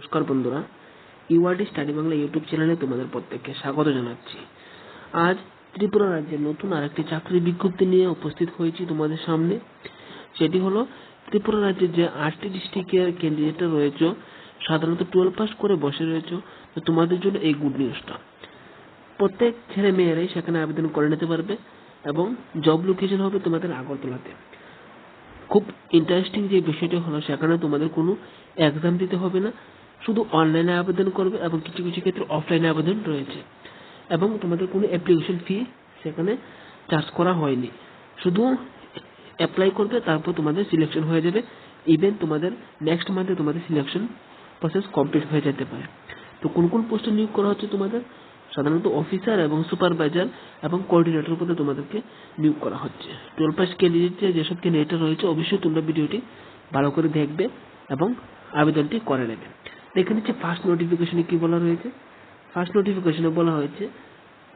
নমস্কার বন্ধুরা। URD study Bangla YouTube চ্যানেলে তোমাদের প্রত্যেককে স্বাগত জানাচ্ছি। আজ ত্রিপুরা রাজ্যের নতুন আরেকটি চাকরির বিজ্ঞপ্তি নিয়ে উপস্থিত হয়েছি তোমাদের সামনে। সেটি হলো, ত্রিপুরা রাজ্যের যে আটটি ডিস্ট্রিক্টের ক্যান্ডিডেটরা রয়েছে, সাধারণত টুয়েলভ পাস করে বসে রয়েছে, তো তোমাদের জন্য এই গুড নিউজটা প্রত্যেক ছেলে মেয়েরাই সেখানে আবেদন করে নিতে পারবে এবং জব লোকেশন হবে তোমাদের আগরতলাতে। খুব ইন্টারেস্টিং যে বিষয়টা হলো, সেখানে তোমাদের কোনো এক্সাম দিতে হবে না। শুধু অনলাইনে আবেদন করবে এবং কিছু কিছু ক্ষেত্রে অফলাইনে আবেদন রয়েছে। এবং তোমাদের কোনো অ্যাপ্লিকেশন ফি সেখানে চার্জ করা হয়নি। শুধু অ্যাপ্লাই করবে, তারপর তোমাদের সিলেকশন হয়ে যাবে। ইভেন তোমাদের নেক্সট মান্থে তোমাদের সিলেকশন প্রসেস কমপ্লিট হয়ে যেতে পারে। তো কোন কোন পোস্টে নিয়োগ করা হচ্ছে তোমাদের? সাধারণত অফিসার এবং সুপারভাইজার এবং কোঅর্ডিনেটর পদে তোমাদেরকে নিয়োগ করা হচ্ছে। টুয়েলভ পাস ক্যান্ডিডেট যেসব ক্যান্ডিডেট রয়েছে, অবশ্যই তোমরা ভিডিওটি ভালো করে দেখবে এবং আবেদনটি করে নেবে। দেখে নিচ্ছে ফার্স্ট নোটিফিকেশনে কি বলা রয়েছে? ফার্স্ট নোটিফিকেশনে বলা হয়েছে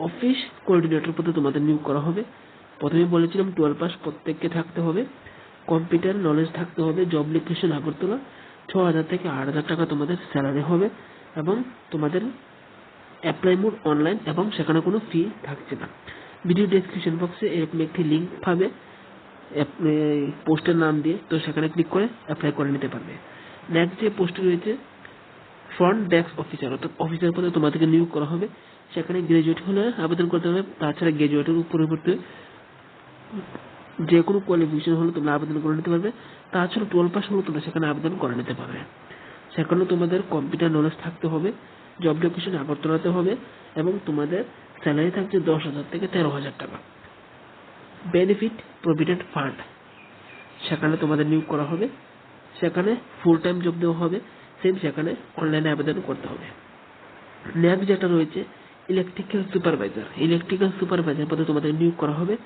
অফিস কোঅর্ডিনেটর পদে তোমাদের নিয়োগ করা হবে। প্রথমে বলেছিলাম টুয়েলভ পাস প্রত্যেককে থাকতে হবে। কম্পিউটার নলেজ থাকতে হবে জব লোকেশন আগরতলা। ছ হাজার থেকে আট হাজার টাকা তোমাদের স্যালারি হবে এবং তোমাদের অ্যাপ্লাই মোড অনলাইন এবং সেখানে কোনো ফি থাকছে না। ভিডিও ডেসক্রিপশন বক্সে এরকম একটি লিঙ্ক পাবে। পোস্টের নাম দিয়ে তো সেখানে ক্লিক করে অ্যাপ্লাই করে নিতে পারবে। নেক্সট যে পোস্ট রয়েছে ফ্রন্ট ডেস্ক অফিসার অর্থাৎ অফিসার পদে তোমাদেরকে নিয়োগ করা হবে। সেখানে গ্রাজুয়েট হলে আবেদন করতে হবে, তাছাড়া গ্রাজুয়েটের পরিবর্তে যে কোনো কোয়ালিফিকেশন হলে তোমরা আবেদন করে নিতে পারবে। তাছাড়া টুয়েলভ পাস হলে তোমরা সেখানে আবেদন করে নিতে পারবে। সেখানে তোমাদের কম্পিউটার নলেজ থাকতে হবে জব লোকেশন আগরতলাতে হবে এবং তোমাদের স্যালারি থাকছে দশ হাজার থেকে তেরো হাজার টাকা। বেনিফিট প্রভিডেন্ট ফান্ড সেখানে তোমাদের নিয়োগ করা হবে। সেখানে ফুল টাইম জব দেওয়া হবে। সেম সেখানে অনলাইনে আবেদন করতে হবে। নেক্সট যেটা রয়েছে ইলেকট্রিক্যাল সুপারভাইজার ইলেকট্রিক্যাল সুপারভাইজার পদে তোমাদের নিয়োগ করা হবে।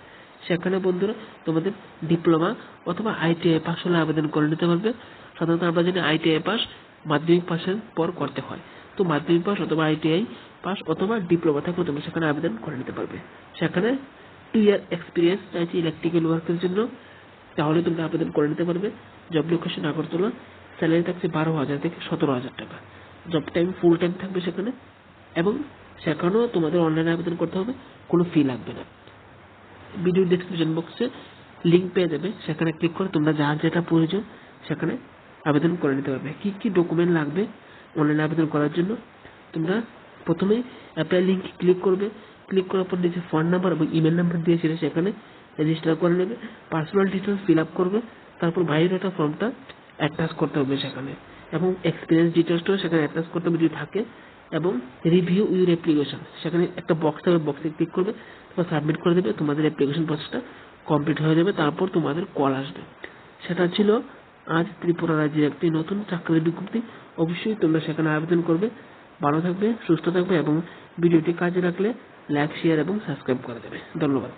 সেখানে বন্ধুরা তোমাদের ডিপ্লোমা অথবা আইটিআই পাস হলে আবেদন করে নিতে পারবে। সাধারণত আমরা জানি আইটিআই পাস মাধ্যমিক পাসের পর করতে হয়। তো মাধ্যমিক পাস অথবা আইটিআই পাস অথবা ডিপ্লোমা থাকলে তোমরা সেখানে আবেদন করে নিতে পারবে। সেখানে টু ইয়ার এক্সপিরিয়েন্স চাইছে ইলেকট্রিক্যাল ওয়ার্কের জন্য। তাহলে তোমরা আবেদন করে নিতে পারবে। Job location Agartala. স্যালারি থাকছে বারো হাজার থেকে সতেরো হাজার টাকা। জব টাইম ফুল টাইম থাকবে সেখানে। এবং সেখানেও তোমাদের অনলাইনে আবেদন করতে হবে, কোনো ফি লাগবে না। ভিডিও ডিসক্রিপশন বক্সে লিঙ্ক পেয়ে যাবে, সেখানে ক্লিক করে তোমরা যার যেটা প্রয়োজন সেখানে আবেদন করে নিতে পারবে। কি কি ডকুমেন্ট লাগবে অনলাইনে আবেদন করার জন্য? তোমরা প্রথমে অ্যাপ্লাই লিঙ্ক ক্লিক করবে। ক্লিক করার পর নিচে ফোন নাম্বার এবং ইমেল নাম্বার দিয়েছিলে সেখানে রেজিস্টার করে নেবে। পার্সোনাল ডিটেলস ফিল আপ করবে। তারপর বায়োডাটা ফর্মটা অ্যাটাচ করতে হবে সেখানে। এবং এক্সপিরিয়েন্স ডিটেলসটাও সেখানে অ্যাটাচ করতে হবে যদি থাকে, এবং রিভিউ ইউর অ্যাপ্লিকেশন সেখানে একটা বক্স থাকবে বক্সে ক্লিক করবে তারপর সাবমিট করে দেবে, তোমাদের অ্যাপ্লিকেশন প্রসেসটা কমপ্লিট হয়ে যাবে, তারপর তোমাদের কল আসবে। সেটা ছিল আজ ত্রিপুরা রাজ্যের একটি নতুন চাকরির বিজ্ঞপ্তি। অবশ্যই তোমরা সেখানে আবেদন করবে। ভালো থাকবে, সুস্থ থাকবে, এবং ভিডিওটি কাজে রাখলে লাইক শেয়ার এবং সাবস্ক্রাইব করে দেবে। ধন্যবাদ।